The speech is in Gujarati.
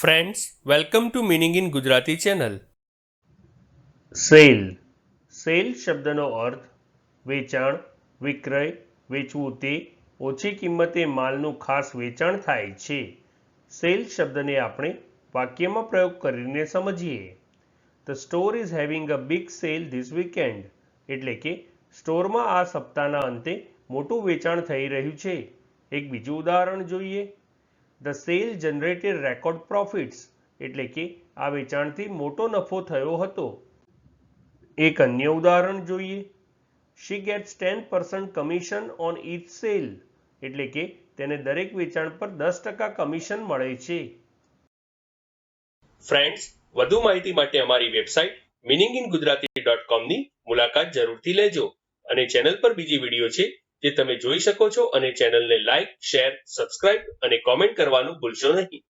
Friends welcome to meaning in Gujarati channel sale sale શબ્દનો અર્થ વેચાણ, વિક્રય, વેચવું તે ઓછી કિંમતે માલનું ખાસ વેચાણ થાય છે. સેલ શબ્દને આપણે વાક્યમાં પ્રયોગ કરીને સમજીએ. The store is having a big sale this weekend એટલે કે સ્ટોરમાં આ સપ્તાહના અંતે મોટું વેચાણ થઈ રહ્યું છે. એક બીજું ઉદાહરણ જોઈએ. The sale generated record profits એટલે કે આ વેચાણથી મોટો નફો થયો હતો. એક અન્ય ઉદાહરણ જોઈએ. She gets ten percent commission on each sale એટલે કે તેને દરેક વેચાણ પર દસ ટકા કમિશન મળે છે. ફ્રેન્ડ્સ વધુ માહિતી માટે અમારી website meaning in Gujarati dot કોમની મુલાકાત જરૂરથી લેજો અને ચેનલ પર બીજી વીડિયો છે જે તમે જોઈ શકો છો અને ચેનલને લાઈક, શેર, સબ્સ્ક્રાઇબ અને કોમેન્ટ કરવાનું ભૂલશો નહીં.